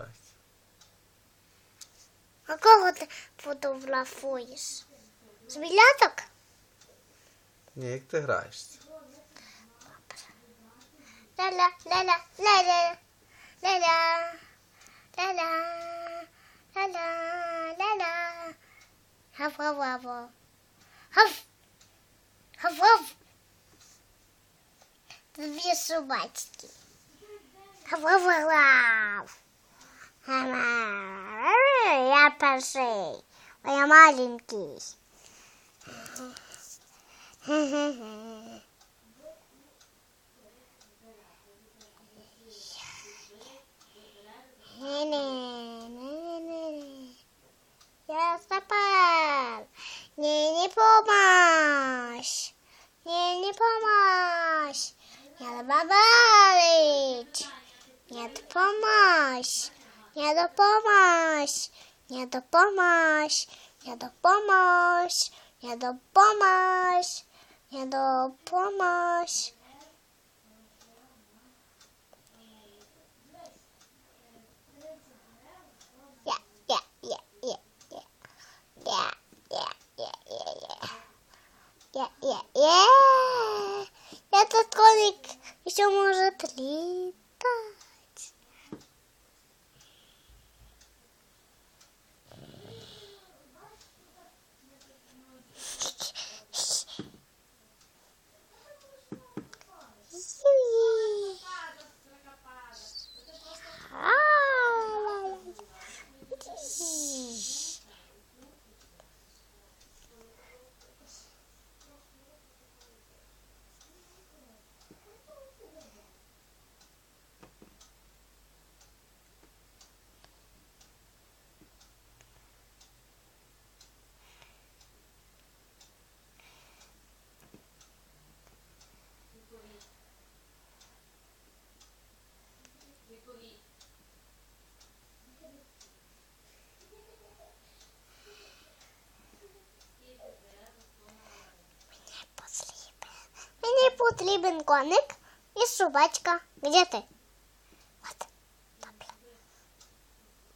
грається. А кого ти фотографуєш? Звіляток? Ні, як ти граєшся. Ля-ля, ля-ля, ля-ля, ля-ля, ля-ля, ля-ля, ля-ля. Гав-гав-гав. Гав. Гав-гав. Дві собачки. Гав-гав-гав. Я перший, бо я маленький. Не-не-не-не-не. Я запал. Не, не помощь. Не, не помощь. Не добавить. Нет помощь. Не помощь. Не помощь. Не помощь. Не помощь. Не помощь. Yeah, yeah, yeah, yeah, yeah. Yeah, yeah, yeah, yeah, yeah. Yeah, yeah, yeah. Этот коник еще может летать. Потрібен коник і собачка. Де ти? От.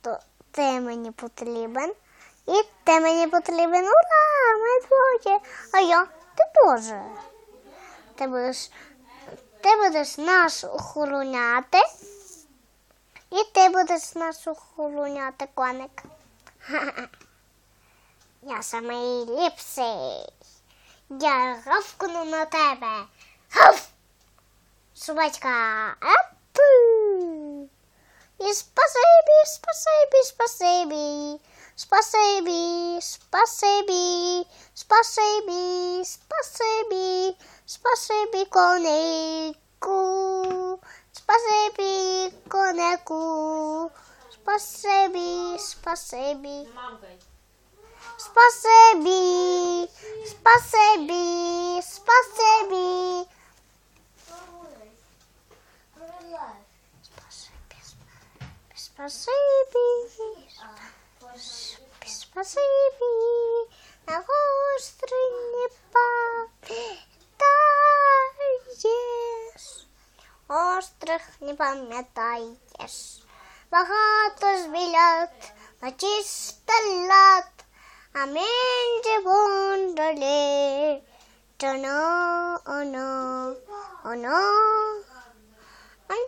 То ти мені потрібен. І ти мені потрібен. Ура! Ми двоє. А я ти теж. Ти будеш, ти будеш нас охороняти. І ти будеш нас охороняти, коник. Я самий ліпший. Я гавкну на тебе. Sou mais cá. Espacebi, espacebi, espacebi. Espacebi, espacebi. Espacebi, espacebi. Espacebi coneco. Espacebi coneco. Espacebi, espacebi. Espacebi, espacebi, espacebi. спасибі. Спасибі, спасибі, на гострині пам'ятаєш, острих не пам'ятаєш, багато звілят на чисте лад, а менше бундолі, Оно, оно, оно,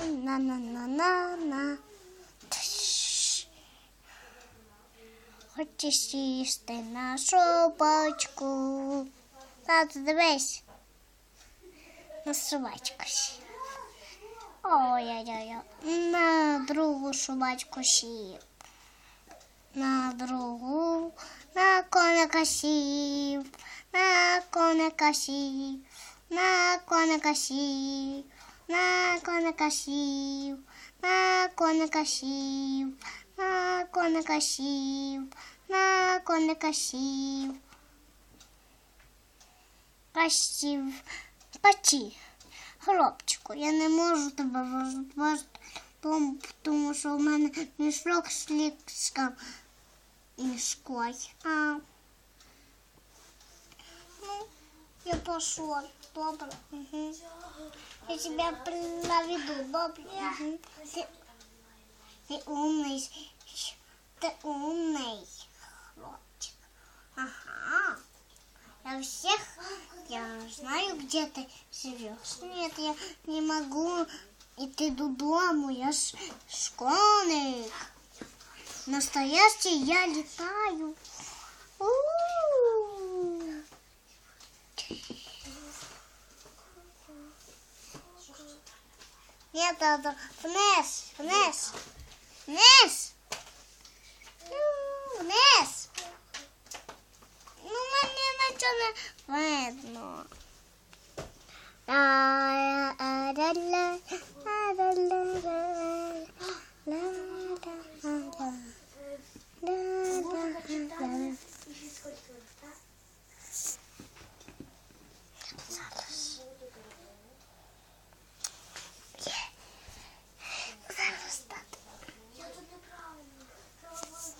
На на на на на. Хочеш їсти на собачку. Тато, дивись. На собачку. сів. Ой-ой-ой. На другу собачку сів. На другу, на коника сів, на коника сів, на коника сів, на коника сів, на коника сів, на коника сів, на коника сів. Касів, качі. Хлопчику, я не можу тебе розважити, тому, що в мене мішок з лікском мішкой. Я пошел. Добре. Угу. Я тебя наведу. Добре. Угу. Ты, ты умный. Ты умный, хлопчик. Ага. Я всех, я знаю, где ты живешь. Нет, я не могу идти додому. Я ж школьник. Настоящий я летаю. У-у-у. Нет, это вниз, вниз, вниз. Ну, Вниз. Ну, мені нічого не видно. Ла-ла-ла-ла-ла-ла-ла-ла.